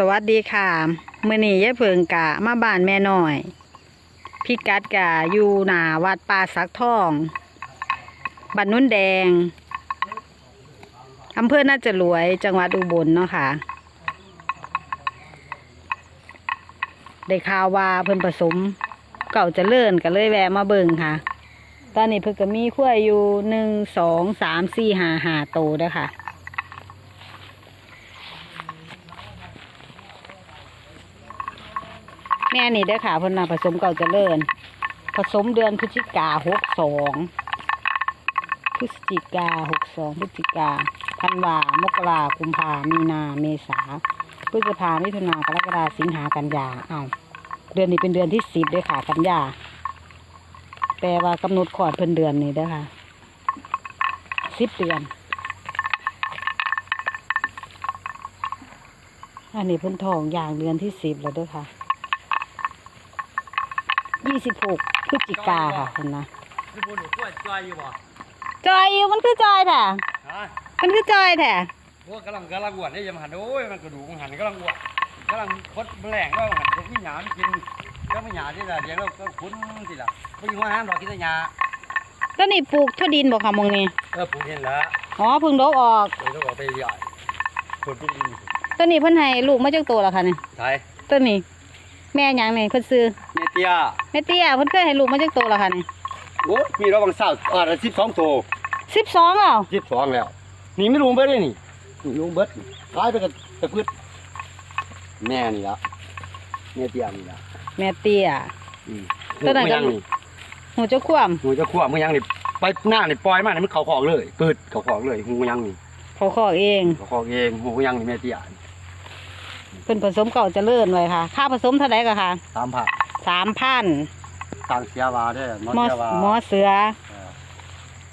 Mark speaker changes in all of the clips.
Speaker 1: สวัสดีค่ะมื่อนี้ยายเพิงกะมาบ้านแม่น้อยพิกัดกะอยู่หนาวัดป่าสักทองบ้านนุ่นแดงอำเภอน่าจะรวยจังหวัดอุบลเนาะค่ะได้ข่าวว่าเพิ่นผสม เก่าจะเลื่อนก็เลยแวะมาเบิ่งค่ะ ตอนนี้เพิ่นก็มีขั้วอยู่หนึ่งสองสามสี่ห้าห้าโตเด้อค่ะ แม่นี่เด้ค่ะพนาผสมเก่าเจริญ ผสมเดือนพฤศจิกาหกสองพฤศจิกาหกสองพฤศจิกาธันวามกรากุมภามีนาเมษาพฤษภามิถุนากรกฎาสิงหากันยาอ้าวเดือนนี้เป็นเดือนที่สิบด้วยค่ะกันยาแต่ว่ากำหนดขอดเพิ่นเดือนนี้เด้อค่ะสิบเดือน อันนี้เพิ่นทองอย่างเดือนที่สิบแล้วเด้วยค่ะ ยี่สิบหกพฤศจิกาค่ะคุณนะ
Speaker 2: คือบุญหนูกล้วยจอยอยู่บ่
Speaker 1: จอยอยู่มันคือจอยแท้
Speaker 2: ฮะ
Speaker 1: มันคือจอยแท้
Speaker 2: พวกกำลังกำลังอ้วนนี่ยังหันโอ้ยมันกระดูกมันหันกำลังอ้วนกำลังคดแมลงก็หันก็มีหยาไม่กินก็มีหยาที่ละเดี๋ยวเราก็คุ้นสิล่ะไม่อยู่ห้ามดอกกินแต่หยา
Speaker 1: แล้วนี่ปลูกทั่วดินบอกค่ะมองนี่
Speaker 2: เออปลูกเห็นแล้ว
Speaker 1: อ๋อเพึ่งดกออก
Speaker 2: เดี๋ยวต้องออกไปใหญ่คนปลูกดิน
Speaker 1: ต้นนี้เพิ่นให้ลูกมาจากตัวแล้วค่ะนี่
Speaker 2: ใช่
Speaker 1: ต้นนี้ แม่หยังนี่เพิ่นซื้อ
Speaker 2: เนเตีย
Speaker 1: แม่เตี้ยเพิ่นเคยให้ลูกมาจากตัวแล้วค่ะนี่
Speaker 2: โอ้มีระวังเศร้าอ่าสิบสองตัว
Speaker 1: สิบสองแล้ว
Speaker 2: สิบสองแล้วนี่ไม่รู้เบิดเลยนี่นี่รู้เบิดตายไปกับตะพืชแม่นี่ละเนเตียนี่ละ
Speaker 1: แม่เตี้ย
Speaker 2: อืม
Speaker 1: ตัวไหนกัน
Speaker 2: ยังนี่
Speaker 1: หูเจ้าคว่
Speaker 2: หนูจะขวบมึงยังนี่ไปหน้านี่ปล่อยมานี่มันเขาของเลยปืดเขาของเลยหูยังนี่ำ
Speaker 1: เขาขอเอง
Speaker 2: เขาของเองหูยังนี่แม่เตี้ย
Speaker 1: เพิ่นผสมเก่าเจะเลื่อนไว้ค่ะ ค่าผสมเท่าไหร่ก็ค่ะ
Speaker 2: สามผัก
Speaker 1: สามพัน
Speaker 2: ทางเสียวาได้อหมอ
Speaker 1: หมอ
Speaker 2: เสียวา
Speaker 1: หมอเสือ
Speaker 2: เออ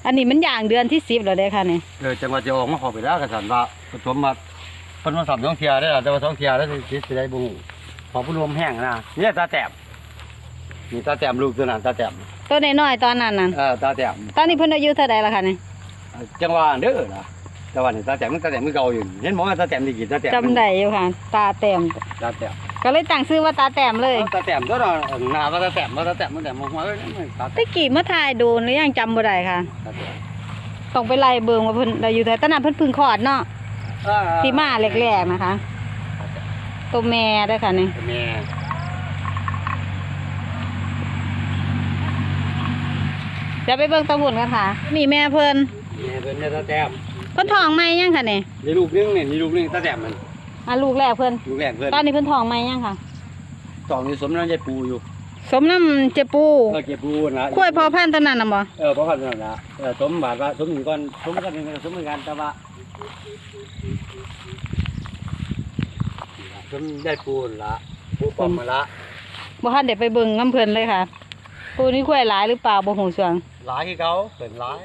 Speaker 1: อันนี้มันอย่างเดือนที่สิบแล้วเด้อค่ะนี่
Speaker 2: เออจังหวัดจะออกมาขอไปแล้วกระสันว่าผสมมาเป็นมาสามสองเทียได้อแต่ว่าสองเทียแล้วสิสิได้บุ้งขอผู้รวมแห้งนะนี่ตาแต้มนี่ตาแต้มลูกตัวนั้นตาแต้ม
Speaker 1: ตัวน้อยๆตอนนั้นน่ะ
Speaker 2: เออตาแต้ม
Speaker 1: ตอนนี้เพิ่นอายุเท่าไหร่ละค่ะนี่
Speaker 2: จังหวะเด้อนะ แต่ว่านี่ตาแต้มมันตาแต้มมันเก่าอยู่เห็นหมอว่าตาแต้มดีกี่ตาแต้ม
Speaker 1: จำได้อยู่ค่ะ ตาแต้ม
Speaker 2: ตาแต้ม
Speaker 1: ก็เลยตั้งชื่อว่าตาแต้มเลย
Speaker 2: ตาแต้มตัวนั้นหน้าว่าตาแต้มว่าตาแต้มมันแต่มองหัวเลยตา
Speaker 1: ตะ
Speaker 2: แต้ม
Speaker 1: กี้มาถ่ายดูหรือยังจำบ่ได้ค่ะ
Speaker 2: ตาแต้ม
Speaker 1: ต้องไปไล่เบิ่งว่าเพิ่นอายุเท่าไหร่ตอนนั้นเพิ่นเพึ่งคลอดเนาะที่มาแรกๆนะคะ ตัวแม่เด้วยค่ะนี่
Speaker 2: แม่
Speaker 1: เดี๋ยวไปเบิ่งตะบุญกันค่ะ นี่แม่เพิ่น
Speaker 2: แม่เป็นแม่ตาแต้ม
Speaker 1: เพิ่นท้องใหม่ยังค่ะนี่
Speaker 2: นี่ลูกนึงเนี่ยนี่ลูกนึงตาแต้มมัน
Speaker 1: อะลูกแรกเพิ่น
Speaker 2: ลูกแรกเพื่อน
Speaker 1: ตอนนี้เพิ่นท้องใหม่ยังค่ะ
Speaker 2: สองนี่สมน้ำใจปูอยู่
Speaker 1: สมน้ำเจปู
Speaker 2: เออเก็บปูนะ
Speaker 1: กล้วยพอพันธุ์ตอนนั้นน่ะบ่
Speaker 2: เออเพราะพันนั่นละเออสมบาทว่าสมหนึ่งก่อนสมกันหนึ่งสมเหมือนกันแต่ว่าสมได้ปูนละปูปอมมาละ
Speaker 1: บ่ทันได้ไปเบิ่งน้ำเพิ่นเลยค่ะ ปูนี่กล้วยหลายหรือเปล่าบ่ฮู้สวง
Speaker 2: หลายที่เขาเป็นหลาย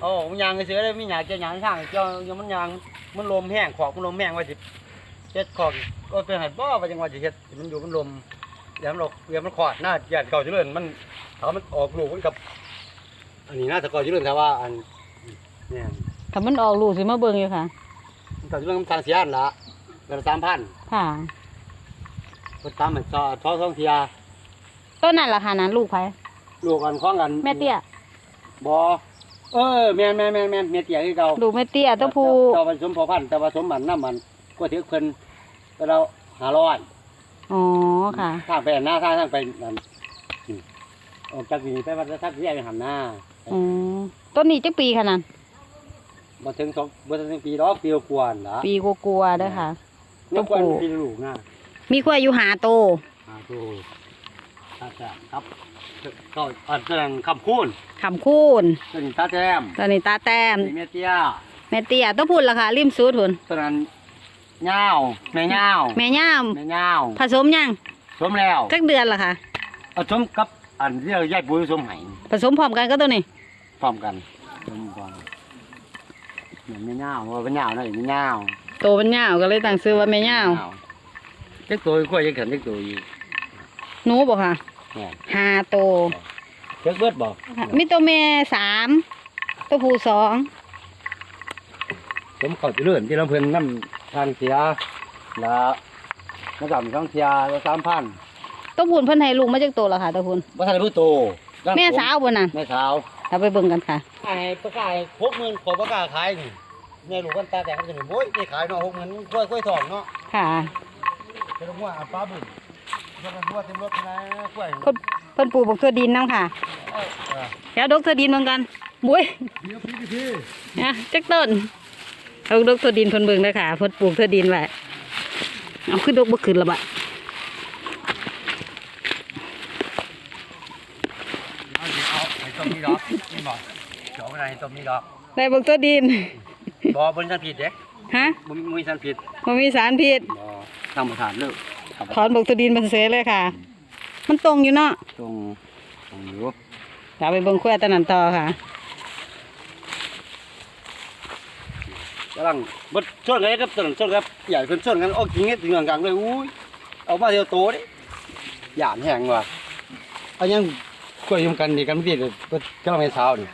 Speaker 2: โอ้มันยางเสือเลยมีหยาเจ้าหยางข้างเจ้ายังมันยางมันลมแห้งขอกมันลมแห้งว่าสิเจ็ดขอกก็เป็นหัดบ่ว่าจังว่าสิเฮ็ดมันอยู่มันลมเดี๋ยวมันหลอกเดี๋ยวมันขอดหน้าหยาดเก่าเจริญมันถ้ามันออกลูกมันกับ อันนี้น่าจะเก่าเจริญแต่ว่าอันเนี่ย
Speaker 1: ถ้ามันออกลูกสิมาเบิ่งอยู่ค่ะ
Speaker 2: แต่เรื่องทางเสียอันละเดือนสามพัน
Speaker 1: ค่ะ
Speaker 2: ก็ตามเหมือนซอท้อสองเทีย
Speaker 1: ต้นนั่นล่ะค่ะนั้นลูกไผ
Speaker 2: ลูกกันคล้องกัน
Speaker 1: แม่เตี้ย
Speaker 2: บอ เออแม่นแม่นแม่นแม่นแม่เตี้ยคือเก่า
Speaker 1: ลูกแม่เตี้ยตัวผู้
Speaker 2: เจ้าผสมพอพันธุ์แต่ว่าสมบัติน้ำมันก็ถือเพิ่นแต่เราหาร้อย
Speaker 1: อ๋อค่ะ
Speaker 2: ทางไปหน้าทางทางไปนั่นอืมออกจากนี้ไปวัดทัศน์ที่ไปหันหน้า
Speaker 1: อ๋อต้นนี้จักปีค่ะนั้น
Speaker 2: บ่ถึงสองบ่ถึงปีดอกปีกว่าๆนะ
Speaker 1: ปีกลัวาๆเด้อค่ะ
Speaker 2: แล้วควรปีลูกนะ
Speaker 1: มีกล้วยอยู่หาโต
Speaker 2: หาตัว ตาแต้มครับก็อันนั้นคำคูณ
Speaker 1: คำคูณ
Speaker 2: ตัวนี้ตาแต้ม
Speaker 1: ตอนนี้ตาแต้ม
Speaker 2: นี่แม่เตี้ย
Speaker 1: แม่เตี้ยตัวพุ่นล่ะค่ะริมสูดหุ่น
Speaker 2: ตัวนั้นเงาวแม่เงาว
Speaker 1: แม่ย่าม
Speaker 2: แม่เงาว
Speaker 1: ผสมยัง
Speaker 2: สมแล้ว
Speaker 1: จักเดือนล่ะค่ะ
Speaker 2: เอาสมกับอันที่เราแยกปุ๋ยสมไห้
Speaker 1: ผสมพร้อมกันก็ตัวนี้
Speaker 2: พร้อมกันสมพร้อมแม่เงาวว่าเป็นเงาวนะแม่เงาว
Speaker 1: โตเป็นยาวก็เลยตั้งชื่อว่าแม่ย่าว
Speaker 2: เจ๊กตัวขั้วยังขันเจ๊กตัวอยู่
Speaker 1: หนูบอกค่ะ
Speaker 2: เนี่ย
Speaker 1: หาโต
Speaker 2: เจ๊กเบิดบอก
Speaker 1: มีตัวแม่สามตัวผู้สอง
Speaker 2: สมเขาจะเลื่อนที่ลำเพิ่นน้ำทางเสียแล้วมาสามช่องเทียแล้วสามพัน
Speaker 1: ตัวพูนเพิ่นให้ลูกมาจากตัวละค่ะตัวพูน
Speaker 2: บ่ทันได้พูดโต
Speaker 1: แม่สาวบ่น่ะ
Speaker 2: แม่สาว
Speaker 1: เราไปเบิ่งกันค่ะ
Speaker 2: ไอ้ประกาศหกหมื่นขอประกาศขายนี่แม่ลูกกันตาแต่กันจะหนึ่งโอ้ยนี่ขายเนาะหกหมื่นกล้วยกล้วยทองเนาะ
Speaker 1: ค่ะ
Speaker 2: เป็นหัวอะปลาบึ้งยกกันหัว เต็มรถนะกล้วย
Speaker 1: เพิ่นเพิ่นปลูกบักเทือดินนํค่ะ
Speaker 2: เอ้ยเออ
Speaker 1: เดี๋ยวดกเทือดินเหมือนกันบุ้ย
Speaker 2: เดี๋ยวพี่พี่
Speaker 1: นะจักต้นเอาดกเทือดินเพิ่นเบิ่งเด้อค่ะเพิ่นปลูกเทือดินไว้เอาขึ้นดกบ่ขึ้นละบะ
Speaker 2: เอาสิเอาไอ้ต้มนี่ดอกนี่บอกเจ้าอะไรต้มนี่ดอก
Speaker 1: ได้บักเทือดิน
Speaker 2: บ่บนสันผิดเด้
Speaker 1: ฮะ
Speaker 2: บ่มีบ่มีสันผิด
Speaker 1: บ่มีสารพิษ
Speaker 2: บ่ทำประทานเลิกทำประ
Speaker 1: ถอนบักเทือดินมันเสยเลยค่ะ มันตรงอยู่เนาะ
Speaker 2: ตรงตรงอยู่
Speaker 1: เดี๋ยวไปเบิ่งขั้วตะนันต่อค่ะ
Speaker 2: กำลังบดชนกันครับต้นชนครับใหญ่เพิ่นชนกันออกจริงเฮ็ดถึงกลางๆเลยอุ้ยเอามาเดียวโตเด้หยานแห้งว่ะเอายังกล้วยยมกันดีกันพี่เด้อเพิ่นกำลังให้สาวนี่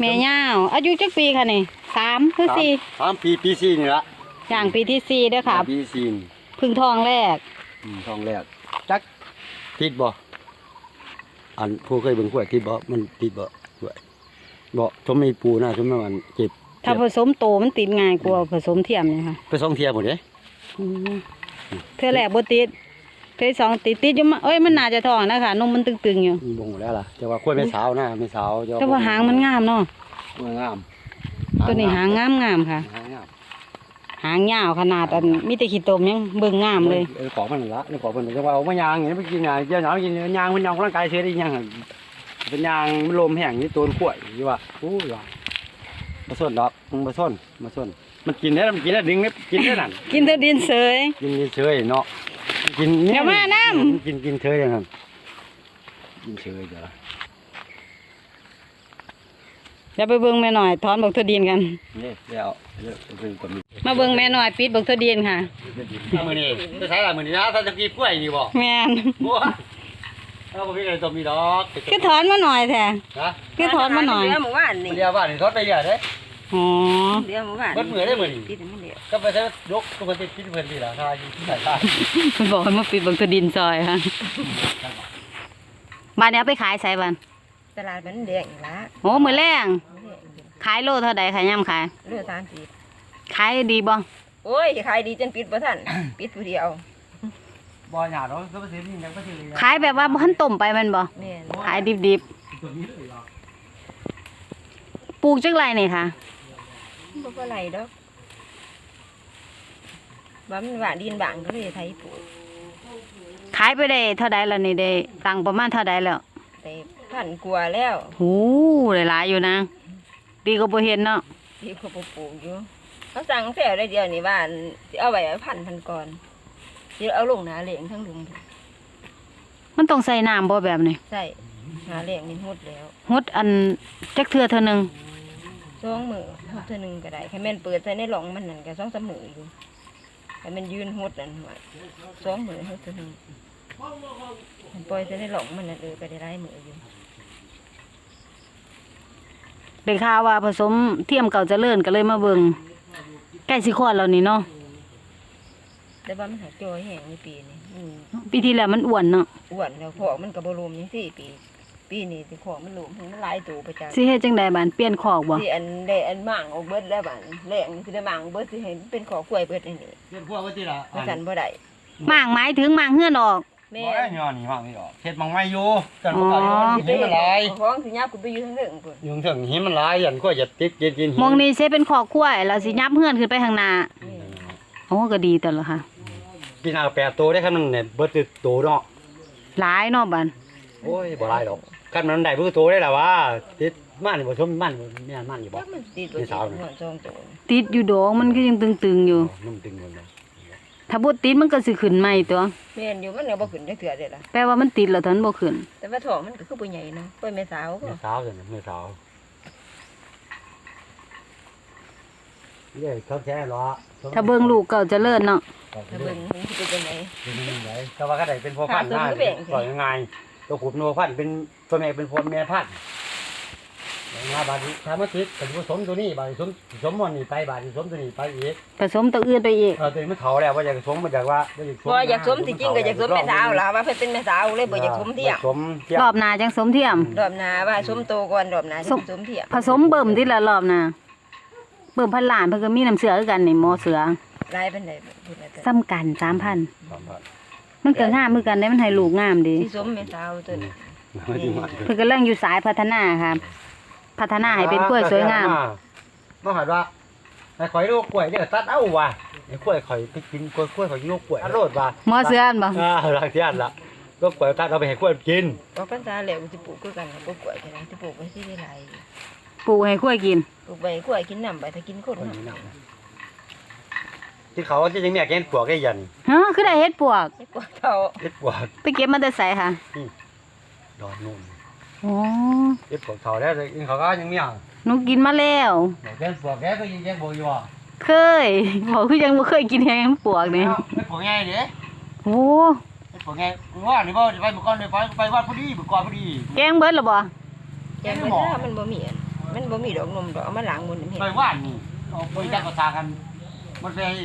Speaker 1: แม่ย่าวอายุจักปีค่ะนี่สามหรือสี่
Speaker 2: สามปีปีสี่นี่ละ
Speaker 1: อย่างปีที่สี่เด้อค่ะ
Speaker 2: ปีสี่นี่
Speaker 1: พึ่งทองแรก
Speaker 2: อืม ทองแรกจักติดบ่อันผู้เคยเบิ่งกล้วยติดบ่มันติดบ่กล้วยบ่ชมมีปูนะชมมันเก็บ
Speaker 1: ถ้าผสมโตมันติดง่ายกว่าผสมเทียมเนี่ยค่ะ
Speaker 2: ไปส่องเทียหมดเด้
Speaker 1: อืมเธอแรกบ่ติดเธอสองติดติดอยู่มาเอ้ยมันน่าจะทองนะคะนมมันตึงๆอยู่
Speaker 2: มีบ่งหมดแล้วล่ะแต่ว่ากล้วยไม่สาวนะไม่สาวจะ
Speaker 1: แต่ว่าหางมันงามเนาะ
Speaker 2: กล้วยงาม
Speaker 1: ตัวนี้หางงามงามๆค่ะ
Speaker 2: หางงาม
Speaker 1: หางยาวขนาดอันมีแต่ขี้ตมยังเบิ่งงามเลย
Speaker 2: เออของมันนั่นละนี่ของมันจังว่าเอามายางอย่างนี้ไปกินยางเจ้าหนาวกินยางมันยางร่างกายเสียได้ยังหั่นเป็นยางมันลมแห้งนี่ตัวขวดอยู่ว่าโอ้ยว่ามาส้นดอกมึงมาส้นมาส้นมันกินได้มันกินได้ดึงได้กินได้นั่น
Speaker 1: กินเธอดินเสย
Speaker 2: กินเฉยเนาะกิน
Speaker 1: เดี๋ยวมาน้ำ
Speaker 2: มันกินกินเฉยอย่างนั้นกินเฉยจ้ะ
Speaker 1: เดี๋ยวไปเบิ่งแม่หน่อยถอนบักเทอดินกัน
Speaker 2: นี่เดี๋ยวเดี๋ยวเป็นตัวนี้
Speaker 1: มาเบิ่งแม่หน่อยปิดบักเทอดินค่ะ
Speaker 2: มือนี่จะใช้อะไรมือนี่นะถ้าจะกินกล้วยนี่บ่
Speaker 1: แม่น
Speaker 2: บัวเอาไปเลยตัวมีดอก
Speaker 1: คือถอนมาหน่อยแท้
Speaker 2: นะ
Speaker 1: คือถอนมาหน่อย
Speaker 3: เดี๋ยวหมู่บ้านนี่
Speaker 2: เรียกว่านี่ทอดไปเรื่อยเด้
Speaker 1: อ๋อ
Speaker 3: เดี๋ยวหมู่บ้าน
Speaker 2: มันเหมือนได้เหมือน
Speaker 3: ติดมันเดียว
Speaker 2: ก็ไปใช้ยกตัวติดคิดเพื่อนดีละถ้าอยู่ที่ไหนได้
Speaker 1: มันบอกให้มาปิดบักเทอดินซอยค่ะบ้านนี้เอาไปขายใส่บ้าน
Speaker 3: ตลาดมันแดงอีกละ
Speaker 1: โอ้มื้อแรง
Speaker 3: มันแดงอยู่
Speaker 1: ขายโลเท่าใดขายย่ำขาย
Speaker 3: เรือสามสิบ
Speaker 1: ขายดีบ่
Speaker 3: โอ้ยขายดีจนปิดบ่ทันปิดผู้เดียว
Speaker 2: บ่หยาดเนาะก็ไปซื้อนี่ยังไปซื้อ
Speaker 1: ขายแบบว่าบ่ทันต้มไปแมันบ่
Speaker 3: แม่น
Speaker 1: ขายดิบ
Speaker 2: ตัวนี้เลยเหรอ
Speaker 1: ๆปลูกจักไรนี่ค่ะ
Speaker 3: บ่ก็ไรดอกว่ามันหวานดินบางก็เลยไทยปลูก
Speaker 1: ขายไปได้เท่าใดแล้วนี่ได้ตังค์ประมาณเท่าใดแล้ว
Speaker 3: แต่ พันกว่าแล้ว
Speaker 1: หูหลายๆอยู่นะดีก็บ่เห็นเนาะ
Speaker 3: ที่เขาปลูกอยู่เขาสั่งแถวได้เดียวนี่ว่าสิเอาไว้พันพันก่อนสิเอาลงหนาเหลงทั้งลุง
Speaker 1: มันต้องใส่น้ำบ่แบบนี้
Speaker 3: ใส่หนาเหลงนี่หดแล้ว
Speaker 1: ฮดอันจักเทื่อเท่านึง
Speaker 3: สองมือหดเท่านึงก็ได้แค่แม่นเปิดใส่ในหลองมันนั่นก็สองสามมืออยู่แค่แม่นยืนหดนั่นว่าสองมือหดเท่านึงมันปล่อยใส่ในหลองมันนั่นเออก็ได้หลายมืออยู่
Speaker 1: ได้ข่าวว่าผสมเทียมเก่าเจริญก็เลยมาเบิ่งใกล้สิคลอดแล้วนี่เนาะ
Speaker 3: แต่ว่ามันหักจอยแห้งในปีนี้อืม
Speaker 1: ปีที่แล้วมันอ้วนเนาะ
Speaker 3: อ้วนแล้วของมันก็บ่รวมยังสี่ปี ปีนี้สิของมันรวมมันหลายตัวประจา
Speaker 1: สิเฮ็ดจังไดบานเปลี่ยนคอกบ่
Speaker 3: สิอันได้อันหมางออกเบิดแล้วบัดแรงนี่สิได้หมางเบิดสิให้เป็นขอกล้วยเบิดอันนี้
Speaker 2: เฮ็ดพวกว่าที่ละ
Speaker 3: ว่าซั่นบ่ได้
Speaker 1: มางหมายถึงมางเฮือนออก
Speaker 3: แม่
Speaker 2: แม่ย้อนนี่มากนี่ดอกเฮ็ดมังไม่อยู่กันบ่ได้หินมันหลาย
Speaker 3: ของสิยับขึ้นไปอยู่ทางเรื่องพุ่น
Speaker 2: ยุงถึงหินมันหลายยันก็จะติดกินกินหิ
Speaker 1: มองนี้สิเป็นคอกควายแล้วสิยับเฮือนขึ้นไปข้างหน้าโอ้ก็ดีแต่ละค่ะ
Speaker 2: กินอาแปดตัวได้คันมันเนี่ยเบิดติดตัวเนาะ
Speaker 1: หลายเนาะบัน
Speaker 2: โอ้ยบ่หลายดอกคันมันได้เบิดตัวได้ล่ะว่าติดมันบ่ชมมันแม่นมันอยู่บ่
Speaker 3: จักมันติดบ่
Speaker 2: มี
Speaker 3: ติด
Speaker 2: สาวน่ะ
Speaker 3: หัวจองโต
Speaker 1: ติดอยู่ดอกมันก็ยังตึงๆอยู่
Speaker 2: นุ่มตึงหมดเลย
Speaker 1: ถ้าบ่ติดมันก็สิขึ้นใหม่ตัว
Speaker 3: แม่นอยู่มันก็บ่ขึ้นจักเทื่อเด้ล่ะ
Speaker 1: แปลว่ามันติดแล้วทันบ่ขึ้น
Speaker 3: แต่ว่าท้องมันก็คือบ่ใหญ่นะกล้วยแม่สาวก็
Speaker 2: แม่สาวจังแม่สาวเย้เขาแท้หรอ
Speaker 1: ถ้าเบิ่งลูกเก่าเจริญเนาะ
Speaker 3: ถ้าเบิ่งมันสิเป็นจังได
Speaker 2: เป็นยังไงแต่ว่าก็ได้เป็นพ่อพันธุ์
Speaker 3: ค่ะ
Speaker 2: มา
Speaker 3: ตัวมันก็แบ่ง
Speaker 2: ปล่อยยังไงตัวขุดนัวพันธุ์เป็นตัวแม่เป็นพ่อแม่พันธุ์ มาบาดนี้ถ้ามันติดก็สิผสมตัวนี้บาดนี้ผสมผสมมันนี่ไปบาดนี้ผสมตัวนี้ไปอีก
Speaker 1: ผสมตัวอื่นไปอีก
Speaker 2: เออตัวนี้มันเฒ่าแล้วว่าอยากผสมมันอยากว่าบ่อยากผสม
Speaker 3: บ่อยากสมที่จริงก็อยากสมแม่สาวล่ะว่าเพิ่นเป็นแม่สาวเลยบ่อยากสมเทียม
Speaker 2: ผสมเทียม
Speaker 1: รอบหน้าจังสมเทียม
Speaker 3: รอบหน้าว่าสมโตก่อนรอบหน้าสิสมเทียม
Speaker 1: ผสมเบิ่มที่ละรอบหน้าเบิ่มพันล้านเพิ่นก็มีน้ำเสือคือกันนี่หมอเสือ
Speaker 3: ลายเป็นไดพุ่นน่ะ
Speaker 1: ซ้ำกัน3,000
Speaker 2: สามพัน
Speaker 1: มันก็งามคือกันได้มันให้ลูกงามดี
Speaker 3: ที่สมแม่สาวตัวนี้
Speaker 2: ไม่ดีมาก
Speaker 1: เพิ่นกำลังอยู่สายพัฒนาค่ะ พัฒนาให้เป็นกล้วยสวยงาม
Speaker 2: มาหาว่าไอ้ข่อยลูกกล้วยเนี่ยตัดเอาว่ะไอ้กล้วยข่อยไปกินกล้วยกล้วยข่อยลูกกล้วยอร่อยว่ะ
Speaker 1: หมอเสืออันบ่
Speaker 2: อ่าหลังที่อันละก็กล้วยตัดเอาไปให้กล้วยกิน
Speaker 3: ออกพรรษาแล้วสิปลูกคือกันกับปลูกกล้วยกันนะสิปลูกไว้สิได้หลาย
Speaker 1: ปลูกให้กล้วยกิน
Speaker 3: ปลูกใบกล้วยกินน้ำใบถ้ากินคน
Speaker 2: คน
Speaker 3: น่ะ
Speaker 2: นี้นะที่เขาที่ยังมีแกนปวกไอ้ยัน
Speaker 1: ฮะคือได้เฮ็ดปวก
Speaker 3: ไอ้ปวกเท่า
Speaker 2: เฮ็ดปวก
Speaker 1: ไปเก็บมาแต่ไสค่ะ
Speaker 2: ดอนนุ่ม
Speaker 1: โอ้
Speaker 2: เฮ็ดปวกเท่าแล้วเลยเขาก็ยังมีอะ
Speaker 1: หนูกินมาแล้ว
Speaker 2: แกนปวกแกก็ยังแกนปวกอยู่อะ
Speaker 1: เคยบอกคือยังบ่เคยกินแฮงปวกนี่
Speaker 2: เฮ็ดปวกไงเด้
Speaker 1: โอ้
Speaker 2: เฮ็ดปวกไงว่านี่บ่ไปบุกก่อนไปไปวัดพอดีบุกก่อนพอดี
Speaker 1: แกงเบิดแล้วบ่
Speaker 3: แกงมันถ้ามันบ่มีอันมันบ่มีดอกนมดอกเอามาล้างบนน้ำเห็ด
Speaker 2: ไปว่านนี่เอาไปจักกระตากันมันไป
Speaker 3: ดอก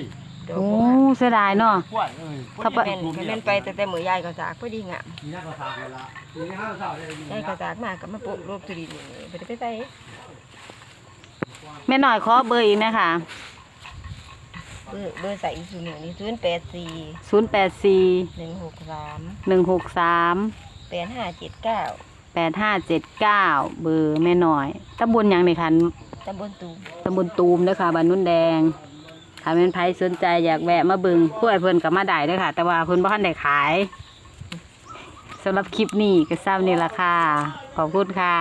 Speaker 1: โอ้
Speaker 3: บัว
Speaker 1: เสียดายเนาะ
Speaker 2: กล้วยเอ้ย
Speaker 1: ถ้าไป
Speaker 3: แม่นแม่นไปแต่แต่มื้อยายก็สากพอดีงาม
Speaker 2: มีนักกระตากันละมีห้าเศร้าได้
Speaker 3: ยายก็สากมาก็มาปลูกโรคตุลินนี่บ่ได้ไปใส่
Speaker 1: แม่น้อยขอเบอร์อีกนะคะ
Speaker 3: เบอร์เบอร์ใส่อีกทีหนึ่งนี่084
Speaker 1: 084
Speaker 3: 163
Speaker 1: 163
Speaker 3: 8579
Speaker 1: 8579เบอร์แม่น้อยตำบลหยังนี่ค่ะ
Speaker 3: ตำบลตูม
Speaker 1: ตำบลตูมเด้อค่ะบ้านนุ่นแดง ถ้าเป็นไผสนใจอยากแวะมาเบิงกล้วยเพิ่นก็มาได้เด้อค่ะ แต่ว่าเพิ่นบ่ทันได้ขายสำหรับคลิปนี้ก็ซ้ำนี่ละค่ะ ขอบคุณค่ะ